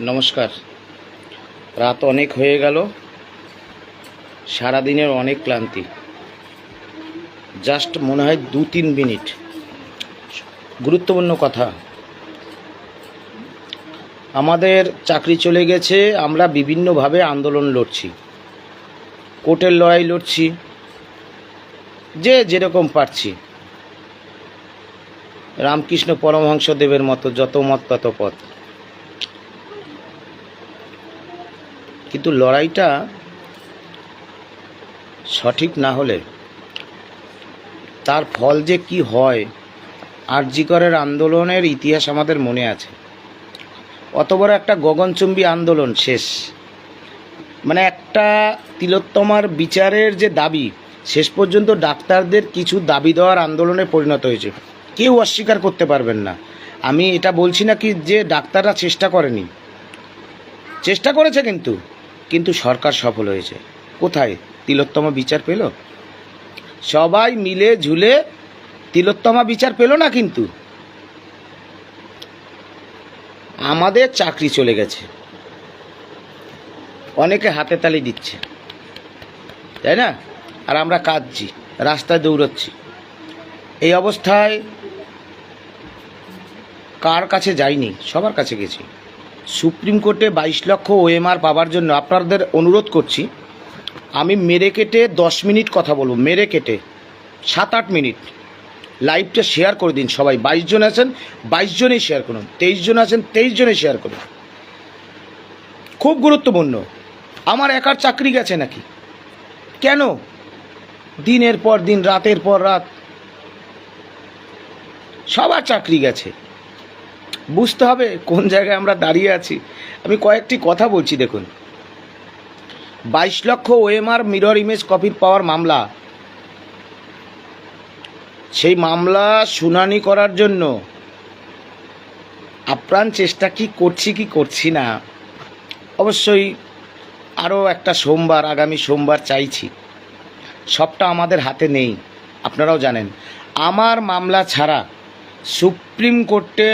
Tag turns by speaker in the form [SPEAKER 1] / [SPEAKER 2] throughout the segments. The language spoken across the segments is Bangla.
[SPEAKER 1] নমস্কার। রাত অনেক হয়ে গেল। সারাদিনের অনেক ক্লান্তি। জাস্ট মনে হয় দু তিন মিনিট। গুরুত্বপূর্ণ কথা। আমাদের চাকরি চলে গেছে, আমরা বিভিন্নভাবে আন্দোলন লড়ছি। কোর্টের লড়াই লড়ছি। যে যেরকম পারছি। রামকৃষ্ণ পরমহংসদেবের মতো যত মত তত পথ। কিন্তু লড়াইটা সঠিক না হলে, তার ফল যে কি হয় আরজিকরের আন্দোলনের ইতিহাস আমাদের মনে আছে। অত বড় একটা গগনচুম্বী আন্দোলন শেষ। মানে একটা তিলোত্তমার বিচারের যে দাবি, শেষ পর্যন্ত ডাক্তারদের কিছু দাবি দেওয়ার আন্দোলনে পরিণত হয়েছে। কেউ অস্বীকার করতে পারবেন না। আমি এটা বলছি না কি যে ডাক্তাররা চেষ্টা করেনি। চেষ্টা করেছে কিন্তু। কিন্তু সরকার সফল হয়েছে। কোথায়? তিলোত্তমা বিচার পেল? সবাই মিলে ঝুলে তিলোত্তমা বিচার পেল না কিন্তু? আমাদের চাকরি চলে গেছে। অনেকে হাতে তালি দিচ্ছে। তাই না? আর আমরা কাঁদছি, রাস্তায় দৌড়চ্ছি। এই অবস্থায় কার কাছে যাইনি? সবার কাছে গেছি। সুপ্রিম কোর্টে বাইশ লক্ষ ওএমআর পাওয়ার জন্য আপনাদের অনুরোধ করছি। আমি মেরে কেটে দশ মিনিট কথা বলব, মেরে কেটে। সাত আট মিনিট। লাইভটা শেয়ার করে দিন সবাই। বাইশ জন আছেন, বাইশ জনেই শেয়ার করুন। তেইশ জন আছেন, তেইশ জনেই শেয়ার করুন। খুব গুরুত্বপূর্ণ। আমার একার চাকরি গেছে নাকি? কেন? দিনের পর দিন, রাতের পর রাত। সবার চাকরি গেছে। বুঝতে হবে কোন জায়গায় আমরা দাঁড়িয়ে আছি। আমি কয়েকটি কথা বলছি, দেখুন। বাইশ লক্ষ ওএমআর মিরর ইমেজ কপির পাওয়ার মামলা। সেই মামলা শুনানি করার জন্য আপ্রাণ চেষ্টা কি করছি কি করছি না, অবশ্যই আরও একটা সোমবার, আগামী সোমবার চাইছি। সবটা আমাদের হাতে নেই, আপনারাও জানেন। আমার মামলা ছাড়া সুপ্রিম কোর্টে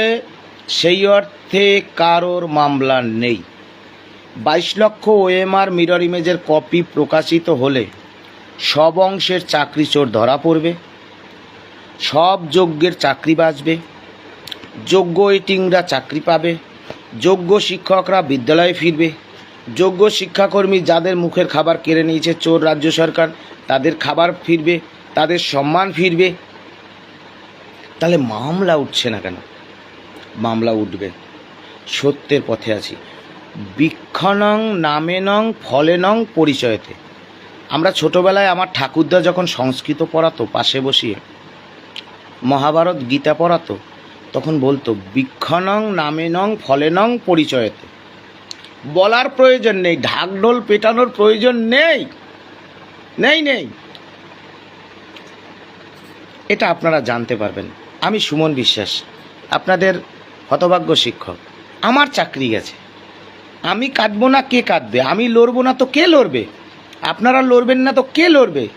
[SPEAKER 1] সেই অর্থে কারোর মামলা নেই। বাইশ লক্ষ ওএমআর মিরর ইমেজের কপি প্রকাশিত হলে সব অংশের চাকরি চোর ধরা পড়বে, সব যোগ্যের চাকরি বাঁচবে যোগ্য এটিংরা চাকরি পাবে যোগ্য শিক্ষকরা বিদ্যালয়ে ফিরবে যোগ্য শিক্ষাকর্মী যাদের মুখের খাবার কেড়ে নিয়েছে চোর রাজ্য সরকার, তাদের খাবার ফিরবে, তাদের সম্মান ফিরবে। তাহলে মামলা উঠছে না কেন? মামলা উঠবে। সত্যের পথে আছি। বৃক্ষনং নামে নং ফলে নং পরিচয়তে। আমরা ছোটবেলায় আমার ঠাকুরদা যখন সংস্কৃত পড়াতো, পাশে বসিয়ে, মহাভারত গীতা পড়াতো, তখন বলতো বৃক্ষনং নামে নং ফলে নং পরিচয়তে। বলার প্রয়োজন নেই, ঢাকঢোল পেটানোর প্রয়োজন নেই। নেই নেই। এটা আপনারা জানতে পারবেন। আমি সুমন বিশ্বাস। আপনাদের হতভাগ্য শিক্ষক। আমার চাকরি গেছে। আমি কাটবো না কে কাঁদবে? আমি লড়বো না তো কে লড়বে? আপনারা লড়বেন না তো কে লড়বে?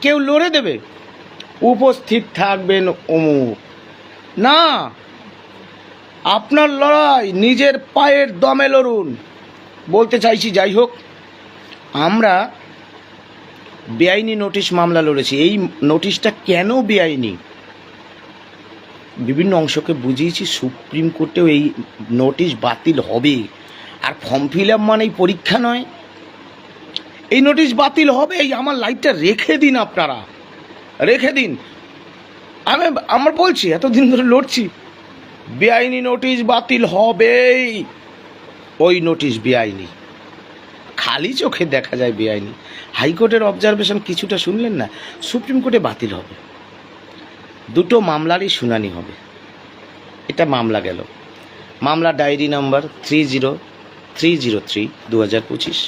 [SPEAKER 1] কেউ লড়ে দেবে? উপস্থিত থাকবেন অমুক। না, আপনার লড়াই নিজের পায়ের দমে লড়ুন। বলতে চাইছি, যাই হোক, আমরা বেআইনি নোটিশ মামলা লড়েছি। এই নোটিশটা কেন বেআইনি? বিভিন্ন অংশকে বুঝিয়েছি, সুপ্রিম কোর্টেও এই নোটিশ বাতিল হবে। আর ফর্ম ফিল আপ মানেই পরীক্ষা নয়। এই নোটিশ বাতিল হবে, এই আমার লাইফটা রেখে দিন আপনারা। রেখে দিন। আমি, আমার বলছি, এতদিন ধরে লড়ছি, বেআইনি নোটিশ বাতিল হবেই। ওই নোটিশ বেআইনি। খালি চোখে দেখা যায় বেআইনি। হাইকোর্টের অবজারভেশন কিছুটা শুনলেন না, সুপ্রিম কোর্টে বাতিল হবে। দুটো মামলারই শুনানি হবে। এটা মামলা গেল। মামলা diary number three zero three zero three দু হাজার পঁচিশ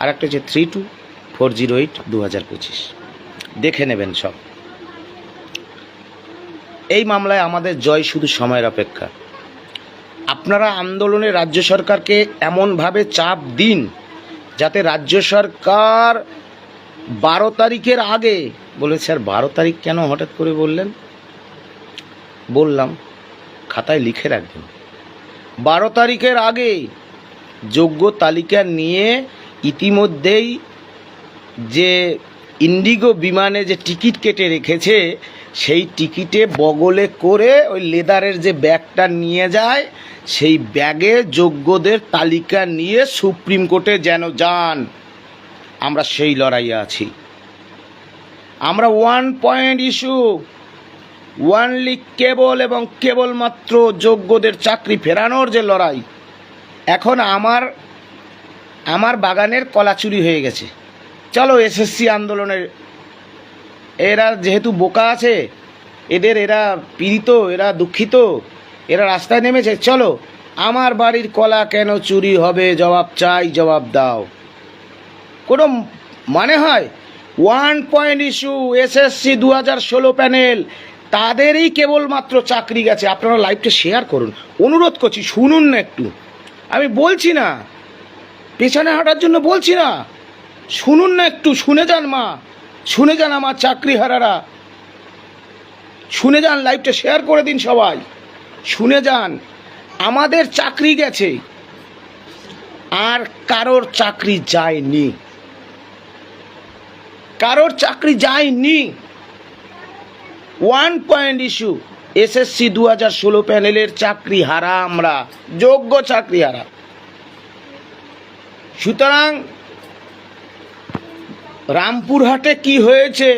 [SPEAKER 1] আর একটা হচ্ছে three two four zero eight দু হাজার পঁচিশ দেখে নেবেন সব। এই মামলায় আমাদের জয় শুধু সময়ের অপেক্ষা। আপনারা আন্দোলনে রাজ্য সরকারকে এমনভাবে চাপ দিন, যাতে রাজ্য সরকার বারো তারিখের আগে বলে স্যার বারো তারিখ কেন হঠাৎ করে বললেন? বললাম, খাতায় লিখে রাখবেন। বারো তারিখের আগে যোগ্য তালিকা নিয়ে ইতিমধ্যেই যে ইন্ডিগো বিমানে যে টিকিট কেটে রেখেছে, সেই টিকিটে বগলে করে ওই লেদারের যে ব্যাগটা নিয়ে যায়, সেই ব্যাগে যোগ্যদের তালিকা নিয়ে সুপ্রিম কোর্টে যেন যান। আমরা সেই লড়াইয়ে আছি। আমরা ওয়ান পয়েন্ট ইস্যু ওয়ানলি কেবল এবং কেবলমাত্র যোগ্যদের চাকরি ফেরানোর যে লড়াই, এখন আমার আমার বাগানের কলা চুরি হয়ে গেছে। চলো এসএসসি আন্দোলনের, এরা যেহেতু বোকা আছে, এদের এরা পীড়িত, এরা দুঃখিত, এরা রাস্তায় নেমেছে, চলো আমার বাড়ির কলা কেন চুরি হবে? জবাব চাই, জবাব দাও। কোনো মানে হয়? ওয়ান পয়েন্ট ইস্যু এসএসসি দু হাজার ষোলো প্যানেল তাদেরই কেবলমাত্র চাকরি গেছে। আপনারা লাইভটা শেয়ার করুন। অনুরোধ করছি, শুনুন না একটু। আমি বলছি না, পেছনে হাঁটার জন্য বলছি না। শুনুন না একটু, শুনে যান মা, শুনে যান আমার চাকরি হারারা শুনে যান লাইভটা শেয়ার করে দিন সবাই। শুনে যান, আমাদের চাকরি গেছে। আর কারোর চাকরি যায়নি। কারোর চাকরি যায়নি। ওয়ান পয়েন্ট ইস্যু এসএসসি দু হাজার ষোলো প্যানেলের চাকরি হারা আমরা, যোগ্য চাকরি হারা। সুতরাং রামপুরহাটে কি হয়েছে,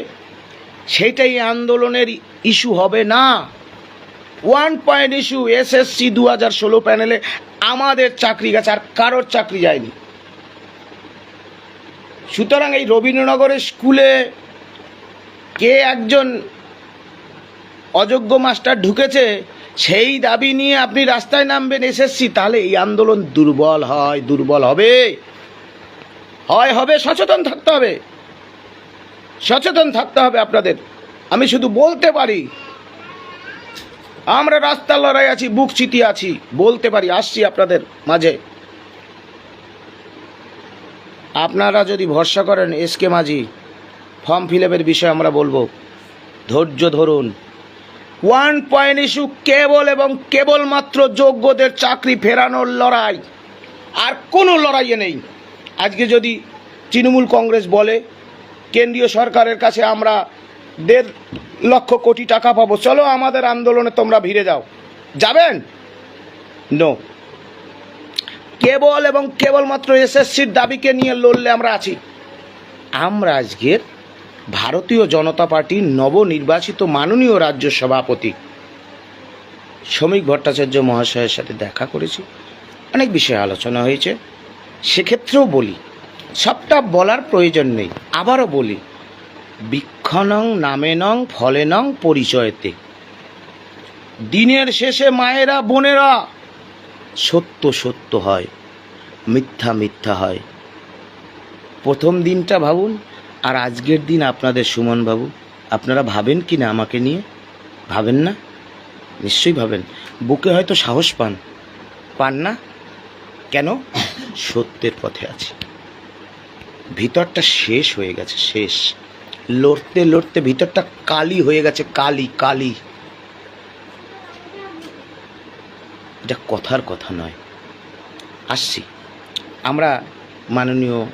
[SPEAKER 1] সেটাই আন্দোলনের ইস্যু হবে না। ওয়ান পয়েন্ট ইস্যু এসএসসি দু হাজার ষোলো প্যানেলে আমাদের চাকরি গেছে, আর কারোর চাকরি যায়নি। সুতরাং এই রবীন্দ্রনগরের স্কুলে কে একজন অযোগ্য মাস্টার ঢুকেছে, সেই দাবি নিয়ে আপনি রাস্তায় নামবেন এসএসসি, তাহলে এই আন্দোলন দুর্বল হয়, দুর্বল হবে। হয়, হবে, সচেতন থাকতে হবে। সচেতন থাকতে হবে আপনাদের। আমি শুধু বলতে পারি, আমরা রাস্তার লড়াই আছি, বুক চিতি আছি, বলতে পারি, আসছি আপনাদের মাঝে। আপনারা যদি ভরসা করেন এসকে মাঝি, ফর্ম ফিল আপের বিষয়ে আমরা বলব। ধৈর্য ধরুন। ওয়ান পয়েন্ট ইস্যু কেবল এবং কেবলমাত্র যোগ্যদের চাকরি ফেরানোর লড়াই। আর কোনো লড়াইয়ে নেই। আজকে যদি তৃণমূল কংগ্রেস বলে, কেন্দ্রীয় সরকারের কাছে আমরা দেড় লক্ষ কোটি টাকা পাবো, চলো আমাদের আন্দোলনে তোমরা ভিড়ে যাও। যাবেন? নো। কেবল এবং কেবলমাত্র এসএসসির দাবিকে নিয়ে লড়লে আমরা আছি। আমরা আজকের ভারতীয় জনতা পার্টির নবনির্বাচিত মাননীয় রাজ্য সভাপতি শ্রমিক ভট্টাচার্য মহাশয়ের সাথে দেখা করেছি। অনেক বিষয়ে আলোচনা হয়েছে। সেক্ষেত্রেও বলি, সবটা বলার প্রয়োজন নেই। আবারও বলি বৃক্ষনং নামে নং ফলে নং পরিচয়তে। দিনের শেষে মায়েরা, বোনেরা সত্য সত্য হয়, মিথ্যা মিথ্যা হয়। প্রথম দিনটা ভাবুন, আর আজকের দিন আপনাদের সুমন বাবু, আপনারা ভাবেন কি না আমাকে নিয়ে? ভাবেন না? নিশ্চয়ই ভাবেন। বুকে হয়তো সাহস পান। পান না? কেন? সত্যের পথে আছি। ভিতরটা শেষ হয়ে গেছে, শেষ। লড়তে লড়তে ভিতরটা কালি হয়ে গেছে, কালি কালি। এটা কথার কথা নয়। আসছি। আমরা মাননীয়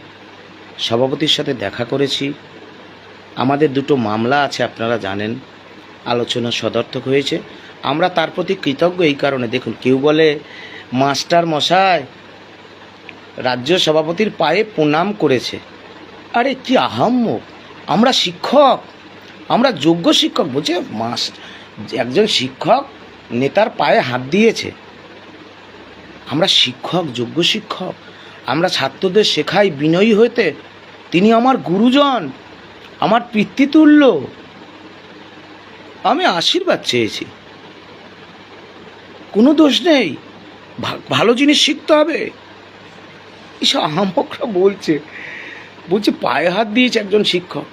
[SPEAKER 1] সভাপতির সাথে দেখা করেছি। আমাদের দুটো মামলা আছে, আপনারা জানেন। আলোচনা সদর্থক হয়েছে। আমরা তার প্রতি কৃতজ্ঞ এই কারণে। দেখুন, কেউ বলে, মাস্টার মশাই, রাজ্য সভাপতির পায়ে প্রণাম করেছে। আরে, কি আহাম্মক! আমরা শিক্ষক, আমরা যোগ্য শিক্ষক। বলছে, মাস, একজন শিক্ষক নেতার পায়ে হাত দিয়েছে। আমরা শিক্ষক, যোগ্য শিক্ষক। আমরা ছাত্রদের শেখাই বিনয়ী হইতে। তিনি আমার গুরুজন, আমার পিতৃতুল্য। আমি আশীর্বাদ চেয়েছি। কোনো দোষ নেই। ভালো জিনিস শিখতে হবে। এসব আহামকরা বলছে বলছে, পায়ে হাত দিয়েছে একজন শিক্ষক।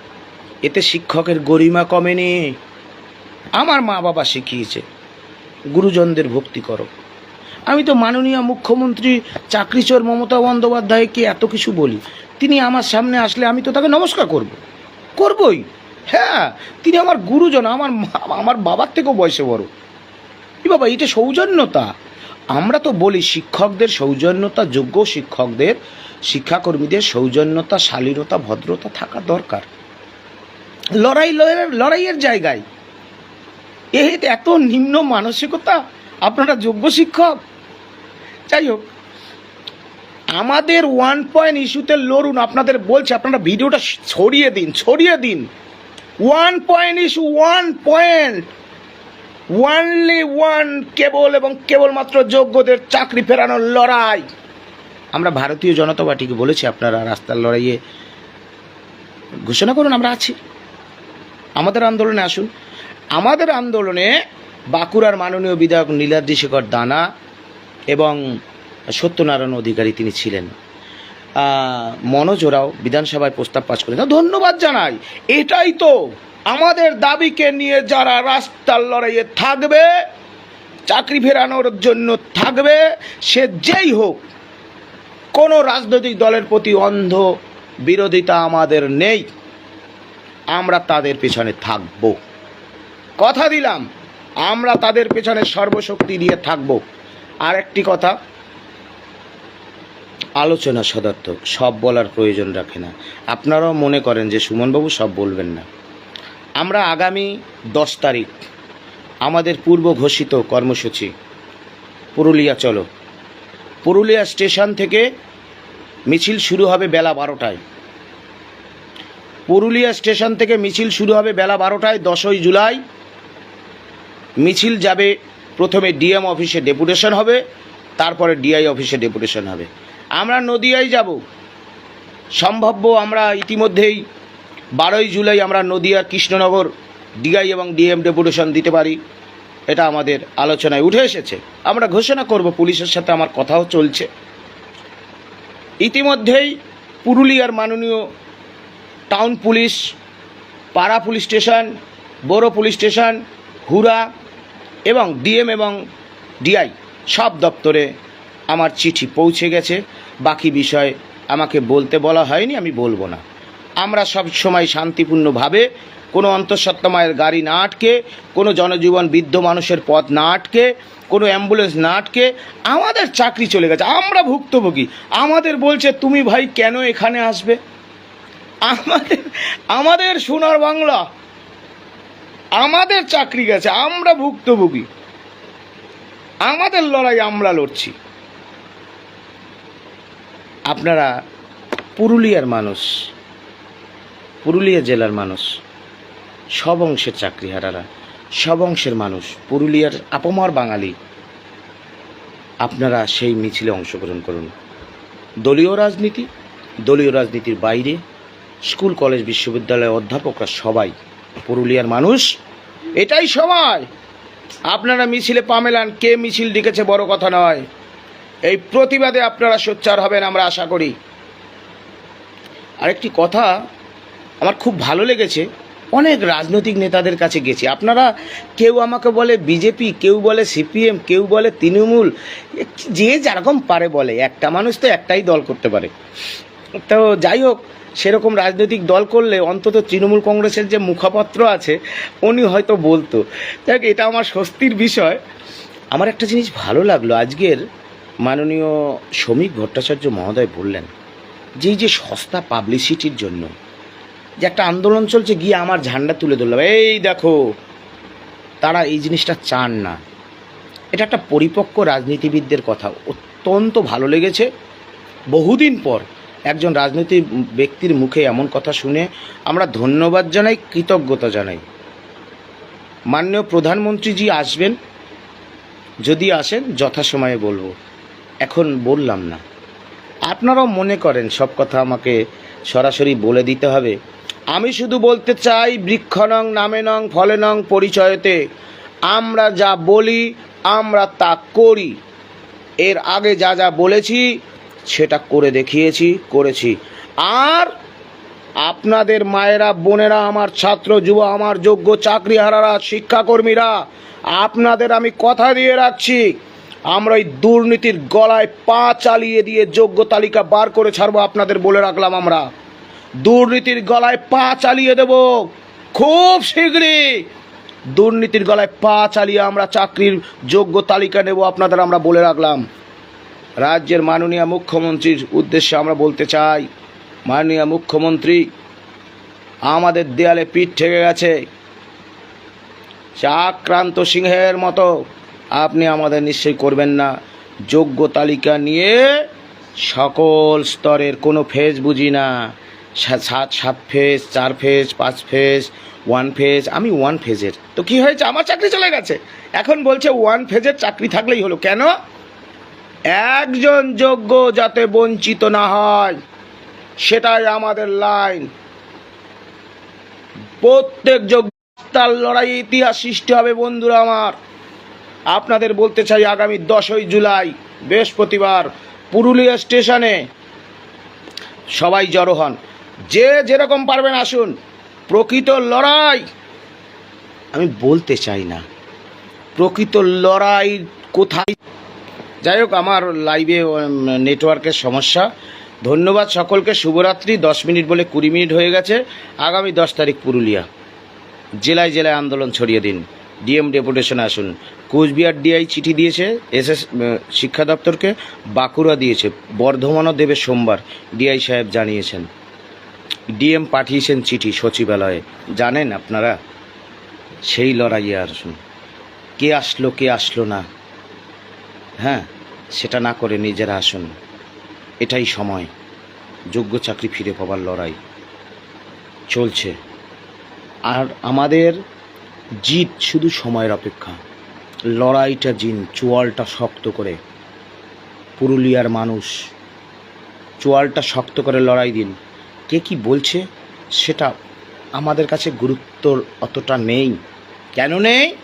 [SPEAKER 1] এতে শিক্ষকের গরিমা কমেনি। আমার মা বাবা শিখিয়েছে। গুরুজনদের ভক্তি করো। আমি তো মাননীয় মুখ্যমন্ত্রী চাকরিচোর মমতা বন্দ্যোপাধ্যায়কে এত কিছু বলি। তিনি আমার সামনে আসলে আমি তো তাকে নমস্কার করব। করবই। হ্যাঁ তিনি আমার গুরুজন, আমার আমার বাবার থেকেও বয়সে বড়। এ বাবা, এটা সৌজন্যতা। আমরা তো বলি শিক্ষকদের সৌজন্যতা, যোগ্য শিক্ষকদের, শিক্ষাকর্মীদের সৌজন্যতা, শালীনতা, ভদ্রতা থাকা দরকার। লড়াই লড়াইয়ের জায়গায়। এ এত নিম্ন মানসিকতা, আপনারা যোগ্য শিক্ষক। যাই হোক, আমাদের ওয়ান পয়েন্ট ইস্যুতে লড়ুন, আপনাদের বলছে, আপনারা ভিডিওটা ছড়িয়ে দিন ছড়িয়ে দিন। One point issue one point only one কেবল এবং কেবলমাত্র যোগ্যদের চাকরি ফেরানোর লড়াই। আমরা ভারতীয় জনতা পার্টিকে বলেছি, আপনারা রাস্তার লড়াইয়ে ঘোষণা করুন, আমরা আছি। আমাদের আন্দোলনে আসুন। আমাদের আন্দোলনে বাঁকুড়ার মাননীয় বিধায়ক নীলাদ্রি শেখর দানা এবং সত্যনারায়ণ অধিকারী তিনি ছিলেন। মনোজ ওরাও বিধানসভায় প্রস্তাব পাশ করেন। ধন্যবাদ জানাই। এটাই তো আমাদের দাবিকে নিয়ে যারা রাস্তার লড়াইয়ে থাকবে, চাকরি ফেরানোর জন্য থাকবে, সে যেই হোক, কোনো রাজনৈতিক দলের প্রতি অন্ধ বিরোধিতা আমাদের নেই। আমরা তাদের পেছনে থাকব। কথা দিলাম, আমরা তাদের পেছনে সর্বশক্তি দিয়ে থাকব। আর একটি কথা, আলোচনা সদার্থক, সব বলার প্রয়োজন রাখে না। আপনারাও মনে করেন যে সুমনবাবু সব বলবেন না। আমরা আগামী দশ তারিখ আমাদের পূর্ব ঘোষিত কর্মসূচি, পুরুলিয়া চলো। পুরুলিয়া স্টেশন থেকে মিছিল শুরু হবে বেলা বারোটায়। পুরুলিয়া স্টেশন থেকে মিছিল শুরু হবে বেলা বারোটায়, দশই জুলাই। মিছিল যাবে প্রথমে ডিএম অফিসে ডেপুটেশন হবে, তারপরে ডিআই অফিসে ডেপুটেশন হবে। আমরা নদিয়ায় যাব। সম্ভাব্য আমরা ইতিমধ্যেই বারোই জুলাই আমরা নদিয়ার কৃষ্ণনগর, ডিআই এবং ডিএম ডেপুটেশন দিতে পারি। এটা আমাদের আলোচনায় উঠে এসেছে। আমরা ঘোষণা করব পুলিশের সাথে আমার কথাও চলছে। ইতিমধ্যেই পুরুলিয়ার মাননীয় town police, Para police station, বড় পুলিশ স্টেশন হুরা এবং ডিএম এবং ডিআই সব দপ্তরে আমার চিঠি পৌঁছে গেছে। বাকি বিষয় আমাকে বলতে বলা হয়নি, আমি বলব না। আমরা সব সময় শান্তিপূর্ণভাবে কোনো অন্তঃসত্ত্বা মায়ের গাড়ি না আটকে, কোনো জনজীবন বৃদ্ধ মানুষের পথ না আটকে, কোনো অ্যাম্বুলেন্স না আটকে, আমাদের চাকরি চলে গেছে। আমরা ভুক্তভোগী। আমাদের বলছে, তুমি ভাই কেন এখানে আসবে? আমাদের আমাদের সোনার বাংলা আমাদের চাকরি গেছে, আমরা ভুক্তভোগী। আমাদের লড়াই, আমরা লড়ছি। আপনারা পুরুলিয়ার মানুষ, পুরুলিয়া জেলার মানুষ, সব অংশের চাকরিহারারা, সব অংশের মানুষ, পুরুলিয়ার আপমর বাঙালি, আপনারা সেই মিছিলে অংশগ্রহণ করুন। দলীয় রাজনীতি, দলীয় রাজনীতির বাইরে, স্কুল, কলেজ, বিশ্ববিদ্যালয়ের অধ্যাপকরা সবাই পুরুলিয়ার মানুষ। এটাই সময়। আপনারা মিছিলে পামেলান কে মিছিল ডেকেছে বড় কথা নয়। এই প্রতিবাদে আপনারা সোচ্চার হবেন, আমরা আশা করি। আরেকটি কথা, আমার খুব ভালো লেগেছে, অনেক রাজনৈতিক নেতাদের কাছে গেছি। আপনারা কেউ আমাকে বলে বিজেপি, কেউ বলে সিপিএম, কেউ বলে তৃণমূল যে যেরকম পারে বলে। একটা মানুষ তো একটাই দল করতে পারে। তো যাই হোক সেরকম রাজনৈতিক দল করলে অন্তত তৃণমূল কংগ্রেসের যে মুখপাত্র আছে উনি হয়তো বলতো। হোক, এটা আমার স্বস্তির বিষয়। আমার একটা জিনিস ভালো লাগল। আজকের মাননীয় শ্রমিক ভট্টাচার্য মহোদয় বললেন যে যে সস্তা পাবলিসিটির জন্য যে একটা আন্দোলন চলছে গিয়ে আমার ঝান্ডা তুলে ধরলাম এই দেখো তারা এই জিনিসটা চান না। এটা একটা পরিপক্ক রাজনীতিবিদদের কথা। অত্যন্ত ভালো লেগেছে। বহুদিন পর একজন রাজনৈতিক ব্যক্তির মুখে এমন কথা শুনে আমরা ধন্যবাদ জানাই, কৃতজ্ঞতা জানাই। মাননীয় প্রধানমন্ত্রীজি আসবেন? যদি আসেন, যথাসময়ে বলব। এখন বললাম না। আপনারাও মনে করেন, সব কথা আমাকে সরাসরি বলে দিতে হবে। আমি শুধু বলতে চাই, বৃক্ষ নং, নামে নং, ফলে নং, পরিচয়তে, আমরা যা বলি, আমরা তা করি। এর আগে যা যা বলেছি সেটা করে দেখিয়েছি, করেছি। আর আপনাদের মায়েরা, বোনেরা, আমার ছাত্র, যুব, আমার যোগ্য চাকরিহারারা, শিক্ষাকর্মীরা, আপনাদের আমি কথা দিয়ে রাখছি। আমরা ওই দুর্নীতির গলায় পা চালিয়ে দিয়ে যোগ্য তালিকা বার করে ছাড়বো, আপনাদের বলে রাখলাম আমরা। দুর্নীতির গলায় পা চালিয়ে দেব, খুব শীঘ্রই। দুর্নীতির গলায় পা চালিয়ে আমরা চাকরির যোগ্য তালিকা নেব, আপনাদের আমরা বলে রাখলাম। রাজ্যের মাননীয় মুখ্যমন্ত্রীর উদ্দেশ্যে আমরা বলতে চাই, মাননীয় মুখ্যমন্ত্রী, আমাদের দেয়ালে পিঠ ঠেকে গেছে। সে আক্রান্ত সিংহের মতো আপনি আমাদের নিশ্চয়ই করবেন না। যোগ্য তালিকা নিয়ে সকল স্তরের কোনো ফেজ বুঝি না। সাত সাত ফেজ, চার ফেজ, পাঁচ ফেজ, ওয়ান ফেজ, আমি ওয়ান ফেজের। তো কি হয়েছে? আমার চাকরি চলে গেছে। এখন বলছে ওয়ান ফেজের চাকরি থাকলেই হলো। কেন? একজন যোগ্য যাতে বঞ্চিত না হয়, সেটাই আমাদের লাইন। প্রত্যেক যোগ্য তার লড়াই ইতিহাস সৃষ্টি হবে, বন্ধুরা আমার। আপনাদের বলতে চাই, আগামী দশই জুলাই, বৃহস্পতিবার, পুরুলিয়া স্টেশনে সবাই জড়ো হন। যে যেরকম পারবেন আসুন। প্রকৃত লড়াই, আমি বলতে চাই না। প্রকৃত লড়াই কোথায় যাই হোক, আমার লাইভে নেটওয়ার্কের সমস্যা। ধন্যবাদ সকলকে, শুভরাত্রি, দশ মিনিট বলে কুড়ি মিনিট হয়ে গেছে। আগামী দশ তারিখ পুরুলিয়া। জেলায় জেলায় আন্দোলন ছড়িয়ে দিন। ডিএম ডেপুটেশনে আসুন। কোচবিহার ডিআই চিঠি দিয়েছে এসএস শিক্ষা দপ্তরকে। বাঁকুড়া দিয়েছে, বর্ধমানও দেবে সোমবার ডিআই সাহেব জানিয়েছেন। ডিএম পাঠিয়েছেন চিঠি সচিবালয়ে। জানেন আপনারা? সেই লড়াইয়ে আসুন। কে আসলো কে আসলো না? হ্যাঁ সেটা না করে নিজেরা আসুন। এটাই সময়। যোগ্য চাকরি ফিরে পাবার লড়াই। চলছে। আর আমাদের জিত শুধু সময়ের অপেক্ষা। লড়াইটা জিন, চোয়ালটা শক্ত করে। পুরুলিয়ার মানুষ, চোয়ালটা শক্ত করে লড়াই দিন। কে কি বলছে, সেটা আমাদের কাছে গুরুত্ব অতটা নেই। কেন নেই?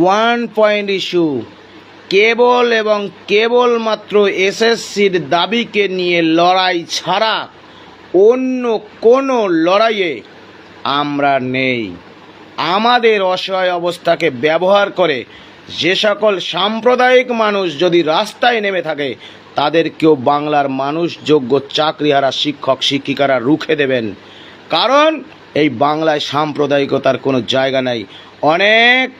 [SPEAKER 1] ওয়ান পয়েন্ট ইস্যু কেবল এবং কেবলমাত্র এসএসসির দাবিকে নিয়ে লড়াই ছাড়া অন্য কোনো লড়াইয়ে আমরা নেই। আমাদের অসহায় অবস্থাকে ব্যবহার করে যে সকল সাম্প্রদায়িক মানুষ যদি রাস্তায় নেমে থাকে তাদেরকেও বাংলার মানুষ, যোগ্য চাকরিহারা, শিক্ষক, শিক্ষিকারা রুখে দেবেন। কারণ এই বাংলায় সাম্প্রদায়িকতার কোনো জায়গা নেই। অনেক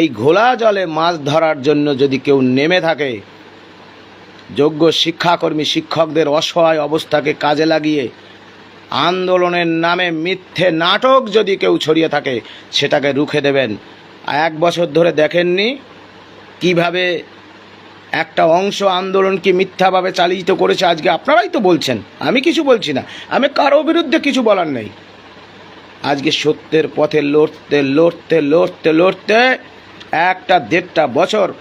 [SPEAKER 1] এই ঘোলা জলে মাছ ধরার জন্য যদি কেউ নেমে থাকে, যোগ্য শিক্ষাকর্মী শিক্ষকদের অসহায় অবস্থাকে কাজে লাগিয়ে আন্দোলনের নামে মিথ্যে নাটক যদি কেউ ছড়িয়ে থাকে, সেটাকে রুখে দেবেন। এক বছর ধরে দেখেননি কীভাবে একটা অংশ আন্দোলনকে মিথ্যাভাবে চালিত করেছে আজকে? আপনারাই তো বলছেন, আমি কিছু বলছি না। আমি কারও বিরুদ্ধে কিছু বলার নেই। আজকে সত্যের পথে লড়তে লড়তে লড়তে লড়তে একটা দেড়টা বছর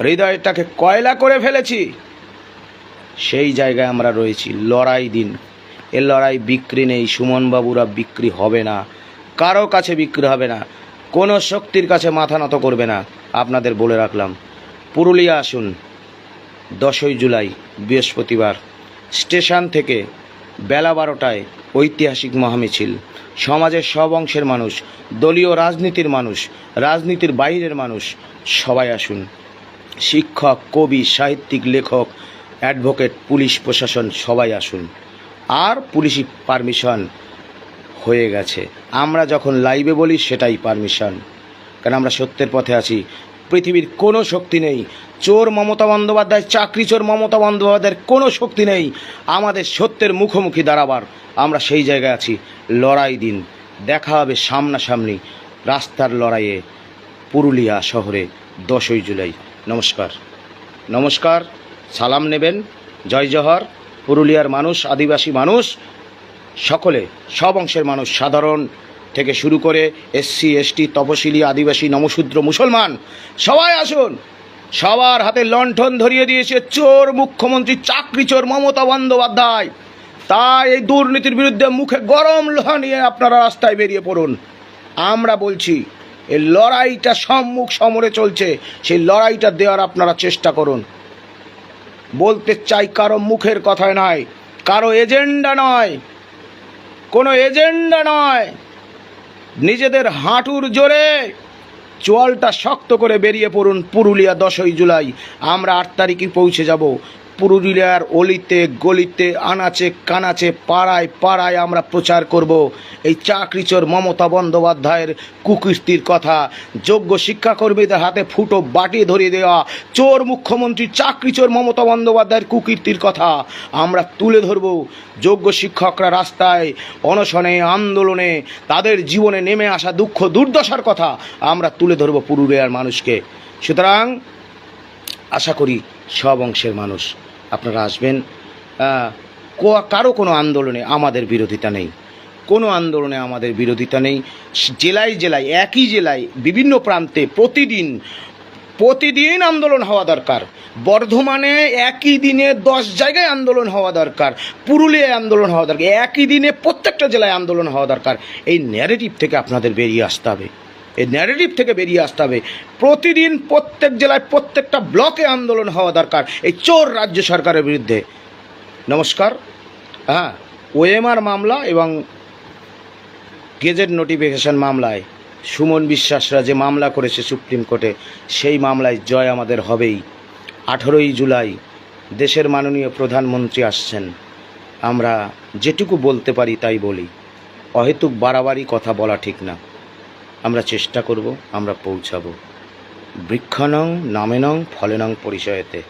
[SPEAKER 1] হৃদয়টাকে কয়লা করে ফেলেছি। সেই জায়গায় আমরা রয়েছি। লড়াই দিন। এ লড়াই বিক্রি নেই। সুমনবাবুরা বিক্রি হবে না। কারও কাছে বিক্রি হবে না। কোনো শক্তির কাছে মাথা নত করবে না। আপনাদের বলে রাখলাম। পুরুলিয়া আসুন। দশই জুলাই, বৃহস্পতিবার। স্টেশন থেকে বেলা বারোটায় ঐতিহাসিক মহামিছিল। সমাজের সব অংশের মানুষ, দলীয় রাজনীতির মানুষ, রাজনীতির বাইরের মানুষ, সবাই আসুন। শিক্ষক, কবি, সাহিত্যিক, লেখক, অ্যাডভোকেট, পুলিশ প্রশাসন, সবাই আসুন। আর পুলিশি পারমিশন হয়ে গেছে। আমরা যখন লাইভে বলি, সেটাই পারমিশন। কারণ আমরা সত্যের পথে আছি। পৃথিবীর কোনো শক্তি নেই চোর মমতা বন্দ্যোপাধ্যায়, চাকরি চোর মমতা বন্দ্যোপাধ্যায়ের কোনো শক্তি নেই। আমাদের সত্যের মুখোমুখি দাঁড়াবার আমরা সেই জায়গায় আছি। লড়াই দিন, দেখা হবে সামনাসামনি রাস্তার লড়াইয়ে পুরুলিয়া শহরে দশই জুলাই। নমস্কার। নমস্কার, সালাম নেবেন, জয় জহর, পুরুলিয়ার মানুষ, আদিবাসী মানুষ, সকলে, সব অংশের মানুষ, সাধারণ থেকে শুরু করে এসসি, এসটি, তপশিলি, আদিবাসী, নমশূদ্র, মুসলমান, সবাই আসুন। সবার হাতে লণ্ঠন ধরিয়ে দিয়েছে চোর মুখ্যমন্ত্রী চাকরি চোর মমতা বন্দ্যোপাধ্যায়। তাই এই দুর্নীতির বিরুদ্ধে মুখে গরম লোহা নিয়ে আপনারা রাস্তায় বেরিয়ে পড়ুন। আমরা বলছি, এই লড়াইটা সম্মুখ সমরে চলছে, সেই লড়াইটা দেওয়ার আপনারা চেষ্টা করুন। বলতে চাই কারও মুখের কথায় নয় কারও এজেন্ডা নয়, কোনো এজেন্ডা নয়। নিজেদের হাঁটুর জোরে চোয়ালটা শক্ত করে বেরিয়ে পড়ুন পুরুলিয়া দশই জুলাই। আমরা আট তারিখে পৌঁছে যাব। পুরুলিয়ার অলিতে, গলিতে, আনাচে, কানাচে, পাড়ায় পাড়ায় আমরা প্রচার করব এই চাকরিচোর মমতা বন্দ্যোপাধ্যায়ের কুকীর্তির কথা। যোগ্য শিক্ষাকর্মীদের হাতে ফুটো বাটি ধরিয়ে দেওয়া, চোর মুখ্যমন্ত্রী চাকরিচোর মমতা বন্দ্যোপাধ্যায়ের কুকীর্তির কথা আমরা তুলে ধরব। যোগ্য শিক্ষকরা রাস্তায়, অনশনে, আন্দোলনে, তাদের জীবনে নেমে আসা দুঃখ দুর্দশার কথা আমরা তুলে ধরব পুরুলিয়ার মানুষকে। সুতরাং আশা করি সব অংশের মানুষ আপনারা আসবেন। কারও কোনো আন্দোলনে আমাদের বিরোধিতা নেই। কোনো আন্দোলনে আমাদের বিরোধিতা নেই। জেলায় জেলায়, একই জেলায়, বিভিন্ন প্রান্তে প্রতিদিন প্রতিদিন আন্দোলন হওয়া দরকার। বর্ধমানে একই দিনে দশ জায়গায় আন্দোলন হওয়া দরকার। পুরুলিয়ায় আন্দোলন হওয়া দরকার। একই দিনে প্রত্যেকটা জেলায় আন্দোলন হওয়া দরকার। এই ন্যারেটিভ থেকে আপনাদের বেরিয়ে আসতে হবে। এই ন্যারেটিভ থেকে বেরিয়ে আসতে হবে। প্রতিদিন প্রত্যেক জেলায় প্রত্যেকটা ব্লকে আন্দোলন হওয়া দরকার, এই চোর রাজ্য সরকারের বিরুদ্ধে। নমস্কার। হ্যাঁ ওএমআর মামলা এবং গেজেট নোটিফিকেশন মামলায় সুমন বিশ্বাসরা যে মামলা করেছে সুপ্রিম কোর্টে, সেই মামলায় জয় আমাদের হবেই। আঠেরোই জুলাই দেশের মাননীয় প্রধানমন্ত্রী আসছেন। আমরা যেটুকু বলতে পারি তাই বলি। অহেতুক বাড়াবাড়ি কথা বলা ঠিক না। আমরা চেষ্টা করব আমরা পৌঁছাবো। বৃক্ষনং নামেনং ফলেনং পরিচয়েতে।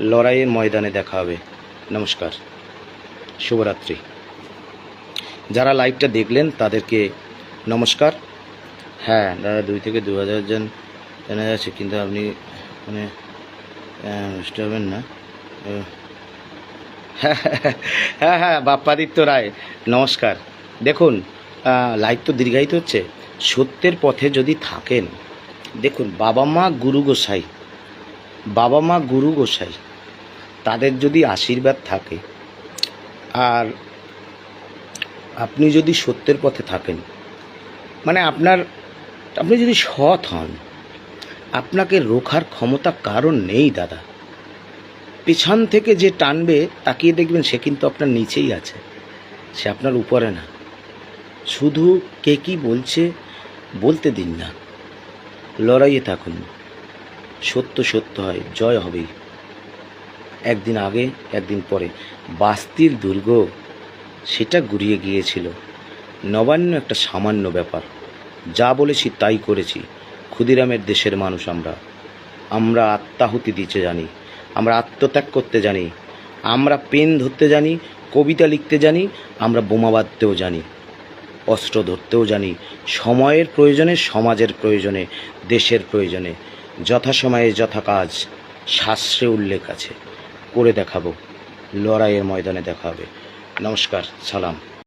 [SPEAKER 1] লড়াইয়ের ময়দানে দেখা হবে। নমস্কার। শুভরাত্রি। যারা লাইভটা দেখলেন তাদেরকে নমস্কার। হ্যাঁ দাদা দুই থেকে দু হাজার জন জানা যাচ্ছে কিন্তু আপনি মানে বুঝতে হবেন না। আহ, হ্যাঁ হ্যাঁ বাপ্পাদিত্য রায় নমস্কার। দেখুন লাইভ তো দীর্ঘায়িত হচ্ছে। সত্যের পথে যদি থাকেন, দেখুন বাবা মা গুরু গোসাই, বাবা মা গুরু গোসাই, তাদের যদি আশীর্বাদ থাকে, আর আপনি যদি সত্যের পথে থাকেন মানে আপনার, আপনি যদি সৎ হন, আপনাকে রোখার ক্ষমতা কারণ নেই দাদা। পেছন থেকে যে টানবে, তাকিয়ে দেখবেন সে কিন্তু আপনার নিচেই আছে, সে আপনার উপরে না। শুধু কে কি বলছে বলতে দিন না। লড়াইয়ে থাকুন। সত্য সত্য হয়, জয় হবেই। একদিন আগে, একদিন পরে। বাস্তির দুর্গ সেটা গুরিয়ে গিয়েছিল। নবান্ন একটা সামান্য ব্যাপার। যা বলেছি তাই করেছি। ক্ষুদিরামের দেশের মানুষ আমরা। আমরা আত্মাহুতি দিতে জানি। আমরা আত্মত্যাগ করতে জানি। আমরা পেন ধরতে জানি, কবিতা লিখতে জানি, আমরা বোমা বাঁধতেও জানি। অস্ত্র ধরতেও জানি। সময়ের প্রয়োজনে, সমাজের প্রয়োজনে, দেশের প্রয়োজনে। যথাসময়ে যথা কাজ শাস্ত্রে উল্লেখ আছে। করে দেখাবো। লড়াইয়ের ময়দানে দেখা হবে। নমস্কার, সালাম।